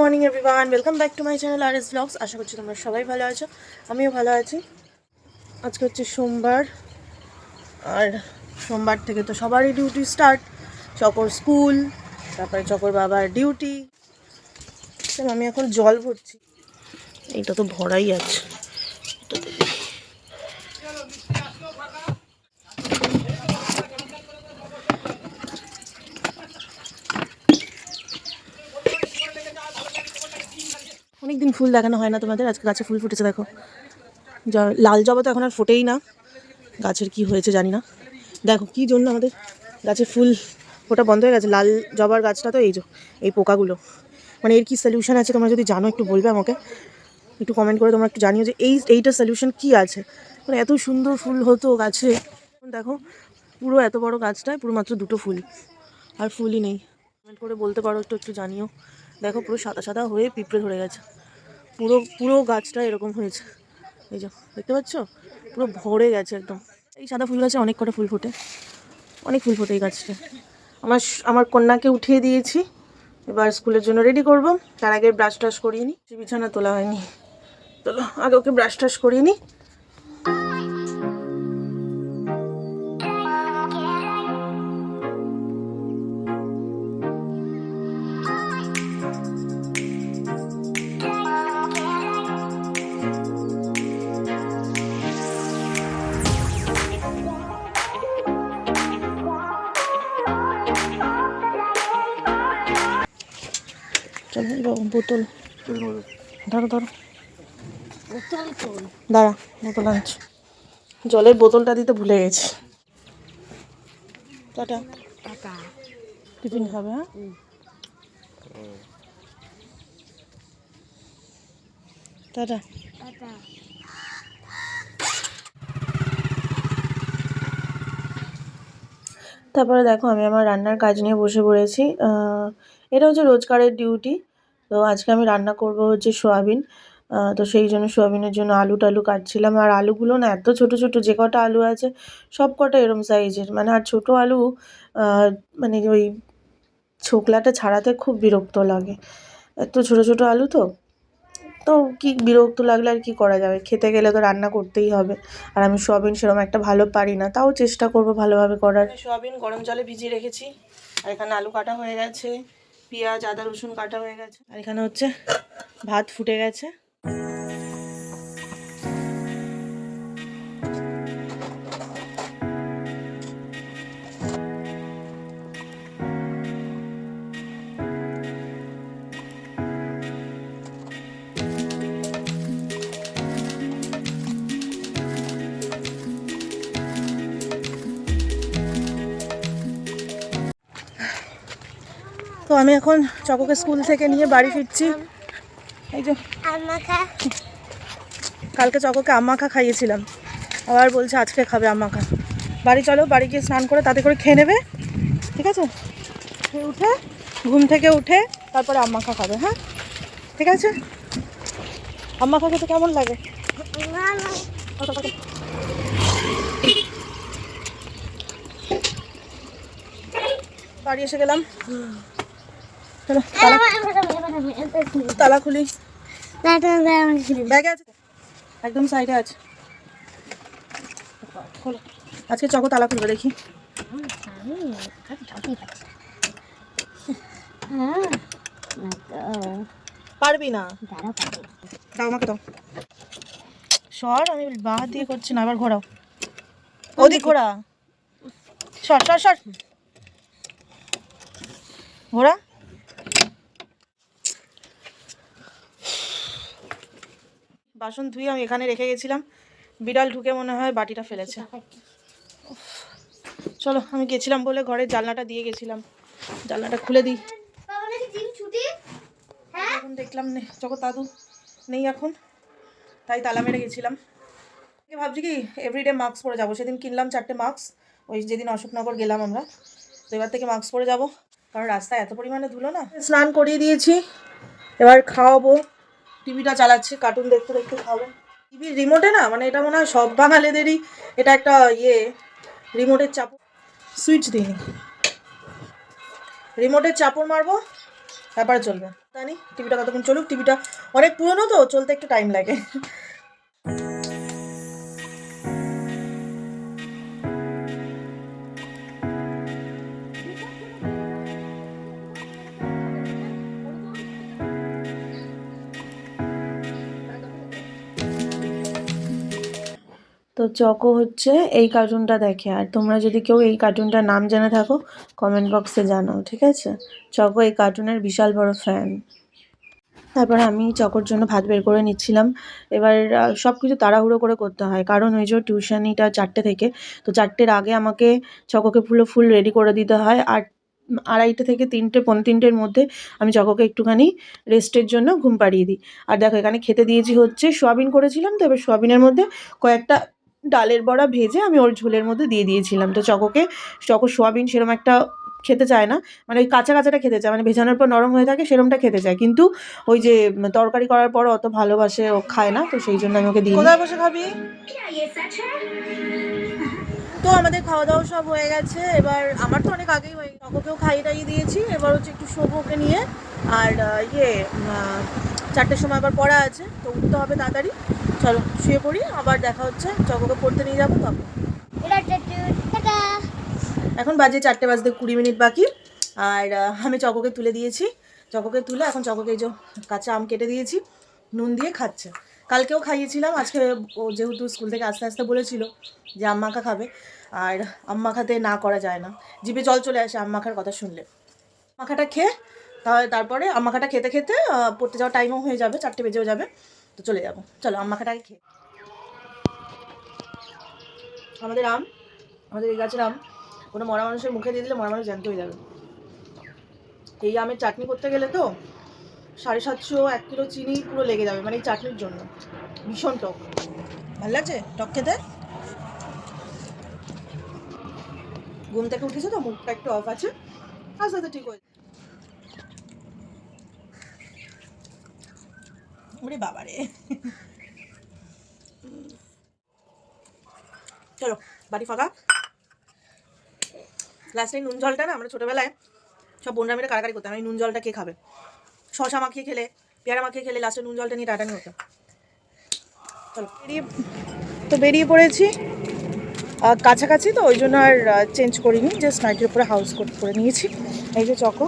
Morning everyone welcome back to my channel R S blogs আশা করছি তোমরা সবাই ভালো আছো। আমিও ভালো আছি। আজকে হচ্ছে সোমবার। আর সোমবার থেকে তো সবারই ডিউটি স্টার্ট চকর স্কুল তারপরে চকর বাবার ডিউটি আমি এখন জল ভরছি। এইটা তো ভরাই আছে। অনেকদিন ফুল দেখানো হয় না তোমাদের? আজকে গাছে ফুল ফুটেছে, দেখো। লাল জবা তো এখন আর ফোটেই না। গাছের কি হয়েছে জানি না। দেখো, কি জন্য আমাদের গাছে ফুল ফোটা বন্ধ হয়ে গেছে? লাল জবার গাছটা তো এই যে, এই পোকাগুলো। মানে এর কি সলিউশন আছে তোমরা যদি জানো, একটু বলবে আমাকে? একটু কমেন্ট করে তোমরা একটু জানিও যে এই, এইটার সলিউশন কি আছে? মানে এত সুন্দর ফুল হতো গাছে। দেখো, পুরো এত বড় গাছটায় পুরো মাত্র দুটো ফুল। আর ফুলই নেই। কমেন্ট করে বলতে পারো, একটু একটু জানিও। দেখো, পুরো সাদা সাদা হয়ে পিঁপড়ে ধরে গেছে। পুরো পুরো গাছটা এরকম হয়েছে। এই যে, দেখতে পাচ্ছ? পুরো ভরে গেছে একদম। এই সাদা ফুল গাছে অনেক কটা ফুল ফোটে। অনেক ফুল ফোটে এই গাছটা আমার আমার কন্যাকে উঠিয়ে দিয়েছি। এবার স্কুলের জন্য রেডি করব। তার আগে ব্রাশ টাশ করিয়ে নিই বিছানা তোলা হয়নি। চলো, আগে ওকে ব্রাশ টাশ করিয়ে নিই চলো বোতল। ধরো ধরো। দাঁড়া বোতল আনছি। জলের বোতলটা দিতে ভুলে গেছি। টাটা। টিফিন খাবে হ্যাঁ? টাটা। তারপরে দেখো আমি আমার রান্নার কাজ নিয়ে বসে পড়েছি। আহ, এটা হচ্ছে রোজকারের ডিউটি তো আজকে আমি রান্না করব হচ্ছে সোয়াবিন। তো সেই জন্য সোয়াবিনের জন্য আলু টালু কাটছিলাম। আর আলুগুলো না এত ছোট ছোট যে কটা আলু আছে, সব কটা এরম সাইজের মানে আর ছোট আলু মানে ওই ছোকলাটা ছাড়াতে খুব বিরক্ত লাগে। এত ছোট ছোট আলু তো। তো কি বিরক্ত লাগলে আর কি করা যাবে? খেতে গেলে তো রান্না করতেই হবে। আর আমি সোয়াবিন সেরকম একটা ভালো পারি না। তাও চেষ্টা করব ভালোভাবে করার। সোয়াবিন গরম জলে ভিজিয়ে রেখেছি। আর এখানে আলু কাটা হয়ে গেছে। পেঁয়াজ আদা রসুন কাটা হয়ে গেছে। আর এখানে হচ্ছে ভাত ফুটে গেছে। আমি এখন চককে স্কুল থেকে নিয়ে বাড়ি ফিরছি। এই যে কালকে চককে আম্মাখা খাইয়েছিলাম। আবার বলছে আজকে খাবে আম্মাখা। বাড়ি চলো বাড়ি গিয়ে স্নান করে তাতে করে খেয়ে নেবে। ঠিক আছে? উঠে ঘুম থেকে উঠে তারপরে আম্মাখা খাবে হ্যাঁ? ঠিক আছে? আম্মাখা খেতে কেমন লাগে? বাড়ি এসে গেলাম। চলো তালা খুলি। ব্যাগে আছে? একদম সাইডে আছে। আজকে চকো তালা খুলবে দেখি। পারবি না? দাও আমাকে দাও। সর আমি বাঁ দিয়ে করছি না আবার ঘোরাও। ওদিক ঘোরা। সর সর সর। ঘোরা। বাসন ধুয়ে আমি এখানে রেখে গেছিলাম। বিড়াল ঢুকে মনে হয় বাটিটা ফেলেছে। চলো, আমি গেছিলাম বলে ঘরের জানলাটা দিয়ে গেছিলাম। জানলাটা খুলে দিই। এখন দেখলাম নে, যখন দাদু নেই এখন, তাই তালা মেরে গেছিলাম। ভাবছি কি এভরিডে মাস্ক পরে যাব। সেদিন কিনলাম চারটে মাস্ক ওই যেদিন অশোকনগর গেলাম আমরা। তো এবার থেকে মাস্ক পরে যাব। কারণ রাস্তায় এত পরিমাণে ধুলো না। স্নান করিয়ে দিয়েছি। এবার খাওয়াবো। টিভিটা চালাচ্ছে কার্টুন দেখতে দেখতে খাবেন টিভির রিমোটে না মানে এটা মনে হয় সব বাঙালিদেরই এটা একটা ইয়ে রিমোটের চাপ সুইচ দিই রিমোটের চাপড় মারবো, তারপরে চলবে। জানি টিভিটা কতক্ষণ চলুক? টিভিটা অনেক পুরনো তো, চলতে একটু টাইম লাগে। তো চকো হচ্ছে এই কার্টুনটা দেখে। আর তোমরা যদি কেউ এই কার্টুনটার নাম জেনে থাকো কমেন্ট বক্সে জানাও, ঠিক আছে? চকো এই কার্টুনের বিশাল বড় ফ্যান তারপরে আমি চকোর জন্য ভাত বের করে নিচ্ছিলাম। এবার সব কিছু তাড়াহুড়ো করে করতে হয়। কারণ ওই যে টিউশনিটা চারটে থেকে, তো চারটের আগে আমাকে চকোকে পুরো ফুল রেডি করে দিতে হয়। আর আড়াইটে থেকে তিনটে, পৌনে তিনটের মধ্যে আমি চকোকে একটুখানি রেস্টের জন্য ঘুম পাড়িয়ে দিই। আর দেখো, এখানে খেতে দিয়েছি হচ্ছে সোয়াবিন করেছিলাম তো, এবার সোয়াবিনের মধ্যে কয়েকটা ডালের বড়া ভেজে আমি ওর ঝোলের মধ্যে দিয়ে দিয়েছিলাম। তো চকোকে চকো সোয়াবিন সেরকম একটা খেতে চায় না। মানে ওই কাঁচা কাঁচাটা খেতে চায়। মানে ভেজানোর পর নরম হয়ে থাকে সেরমটা খেতে চায়। কিন্তু ওই যে তরকারি করার পর অত ভালোবাসে ও খায় না। তো সেই জন্য আমি ওকে দিই কোথায় বসে খাবি? তো আমাদের খাওয়া দাওয়া সব হয়ে গেছে। এবার আমার তো অনেক আগেই হয়ে গেছে। চকোকেও খাইয়ে টাইয়ে দিয়েছি। এবার হচ্ছে একটু শোবো ওকে নিয়ে। আর ইয়ে চারটের সময় আবার পড়া আছে। তো উঠতে হবে তাড়াতাড়ি। চলো, শুয়ে পড়ি। আবার দেখা হচ্ছে। চকোকে পড়তে নিয়ে যাব তখন। এখন বাজে চারটে বাজতে কুড়ি মিনিট বাকি। আর আমি চকোকে তুলে দিয়েছি। চকোকে তুলে, এখন চকোকে এই যে কাঁচা আম কেটে দিয়েছি। নুন দিয়ে খাচ্ছে। কালকেও খাইয়েছিলাম, আজকে ও যেহেতু স্কুল থেকে আস্তে আস্তে বলেছিল যে আম মাখা খাবে, আর আম মাখাতে না করা যায় না। জিভে জল চলে আসে আম মাখার কথা শুনলে। মাখাটা খেয়ে, তাহলে তারপরে আম মাখাটা খেতে খেতে পড়তে যাওয়ার টাইমও হয়ে যাবে, চারটে বেজেও যাবে, তো চলে যাব। চলো আম মাখাটাকে খেয়ে। আমাদের আম, আমাদের এই গাছের আম, কোনো মরা মানুষের মুখে দিয়ে দিলে মরা মানুষ জ্যান্ত হয়ে যাবে। এই আমের চাটনি করতে গেলে তো সাড়ে সাতশো, এক কিলো চিনি পুরো লেগে যাবে মানে এই চাটনির জন্য। ভীষণ টক। ভালো লাগছে? টক খেতে? ঘুম থেকে উঠেছে তো? মুখটা একটু অফ আছে। আস্তে ঠিক যাবে। ওরে বাবারে চলো, বাড়ি ফাঁকা। লাস্টে নুন জলটা না, আমরা ছোটোবেলায় সব বোনরা মিলে কারাকারি করতাম, এই নুন জলটা কে খাবে? শশা মাখিয়ে খেলে পেয়ারা মাখিয়ে খেলে লাস্টে নুন জলটা নিয়ে টাটানি হতো। চলো বেরিয়ে তো বেরিয়ে পড়েছি। কাছাকাছি তো ওই জন্য আর চেঞ্জ করিনি জাস্ট নাইটের উপরে হাউস কোট করে নিয়েছি। এই যে চকো।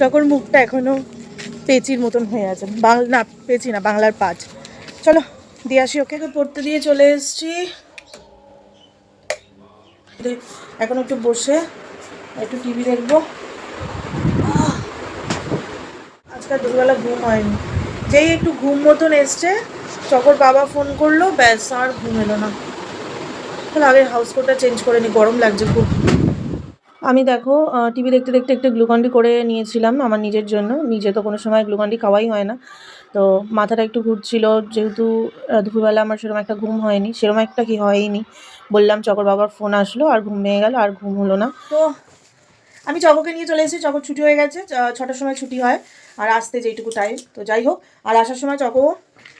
চকোর মুখটা এখনও পেঁচির মতন হয়ে আছে। বাং না পেঁচি না বাংলার পাঁচ চলো দিয়ে আসি ওকে। পড়তে দিয়ে চলে এসেছি। এখন একটু বসে একটু টিভি দেখব। আজকাল দুপুরবেলা ঘুম হয়নি। যেই একটু ঘুম মতন এসছে চকর বাবা ফোন করল, ব্যাস, আর ঘুম এলো না। তাহলে আগে হাউস কোটটা চেঞ্জ করে নি, গরম লাগছে খুব। আমি দেখো টিভি দেখতে দেখতে একটু গ্লুকন্ডি করে নিয়েছিলাম আমার নিজের জন্য। নিজে তো কোনো সময় গ্লুকন্ডি খাওয়াই হয় না। তো মাথাটা একটু ঘুরছিল, যেহেতু দুপুরবেলা আমার সেরকম একটা ঘুম হয়নি, সেরকম একটা কি হয়নি। বললাম, চকর বাবার ফোন আসলো, আর ঘুম ভেঙে গেল, আর ঘুম হলো না। তো আমি জগকে নিয়ে চলে এসেছি চকর ছুটি হয়ে গেছে ছটার সময় ছুটি হয় আর আসতে যেইটুকু টাইম তো যাই হোক আর আসার সময় চকো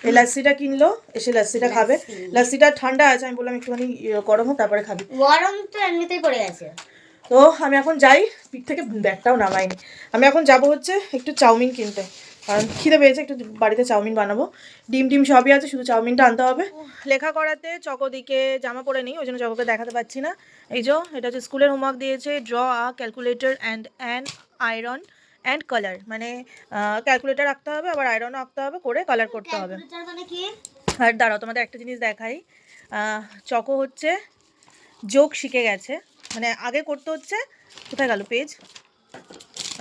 এই লাস্সিটা কিনলো এসে লাস্সিটা খাবে। লাস্সিটা ঠান্ডা আছে আমি বললাম একটুখানি ইয়ে, গরম হোক তারপরে খাবি। গরম তো এমনিতেই পড়ে গেছে। তো আমি এখন যাই পিক থেকে ব্যাগটাও নামাইনি। আমি এখন যাব হচ্ছে একটু চাউমিন কিনতে। কারণ খিদে পেয়েছে একটু বাড়িতে চাউমিন বানাবো। ডিম টিম সবই আছে শুধু চাউমিনটা আনতে হবে। লেখা করাতে চকোদিকে জামা পরে নেই ওই জন্য চকোকে দেখাতে পাচ্ছি না। এই যে এটা হচ্ছে স্কুলের হোমওয়ার্ক দিয়েছে draw a calculator and and iron and colour মানে ক্যালকুলেটর রাখতে হবে আবার আয়রনও রাখতে হবে করে কালার করতে হবে। মানে কি? আর দাঁড়াও তোমাদের একটা জিনিস দেখাই। চকো হচ্ছে যোগ শিখে গেছে। মানে আগে করতে হচ্ছে কোথায় গেল? পেজ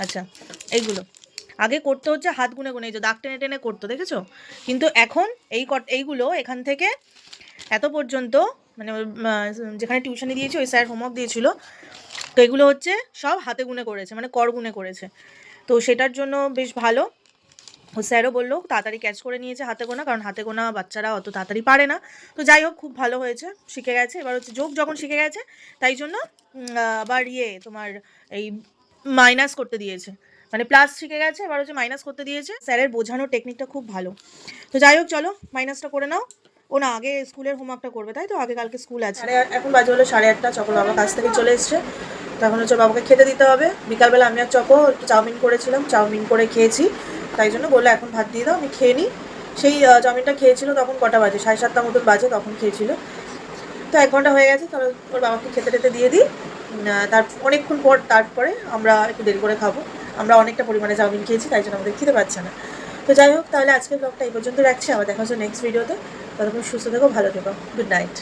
আচ্ছা এইগুলো। আগে করতে হচ্ছে হাত গুনে গুনে, এই যে দাগ টেনে টেনে করতো, দেখেছ? কিন্তু এখন এই এইগুলো এখান থেকে এত পর্যন্ত মানে যেখানে টিউশনি দিয়েছি, ওই স্যার হোমওয়ার্ক দিয়েছিল, তো এগুলো হচ্ছে সব হাতে গুনে করেছে মানে কর গুনে করেছে। তো সেটার জন্য বেশ ভালো। ও স্যারও বলল, তাড়াতাড়ি ক্যাচ করে নিয়েছে হাতে গোনা, কারণ হাতে গোনা বাচ্চারা অত তাড়াতাড়ি পারে না। তো যাই হোক, খুব ভালো হয়েছে, শিখে গেছে। এবার হচ্ছে যোগ যখন শিখে গেছে, তাই জন্য আবার ইয়ে তোমার এই মাইনাস করতে দিয়েছে। মানে প্লাস শিখে গেছে, এবার হচ্ছে মাইনাস করতে দিয়েছে। স্যারের বোঝানোর টেকনিকটা খুব ভালো। তো যাই হোক, চলো মাইনাসটা করে নাও। ও না, আগে স্কুলের হোমওয়ার্কটা করবে, তাই তো? আগে কালকে স্কুল আছে। এখন বাজে হলো সাড়ে আটটা, চকর বাবা কাছ থেকে চলে এসছে। তখন হচ্ছে বাবাকে খেতে দিতে হবে। বিকালবেলা আমি আর চকো একটু চাউমিন করেছিলাম, চাউমিন করে খেয়েছি। তাই জন্য বলল, এখন ভাত দিয়ে দাও, আমি খেয়ে নিই। সেই চাউমিনটা খেয়েছিল তখন কটা বাজে? সাড়ে সাতটা মতন বাজে তখন খেয়েছিল। তো এক ঘণ্টা হয়ে গেছে, তাহলে ওর বাবাকে খেতে টেতে দিয়ে দিই। তার, অনেকক্ষণ পর, তারপরে আমরা একটু দেরি করে খাব। আমরা অনেকটা পরিমাণে চাউমিন খেয়েছি, তাই জন্য আমাদের খেতে পাচ্ছে না। তো যাই হোক, তাহলে আজকের ব্লগটা এই পর্যন্ত রাখছি, আবার দেখা হচ্ছে নেক্সট ভিডিওতে ততক্ষণ সুস্থ থেকো, ভালো থেকো গুড নাইট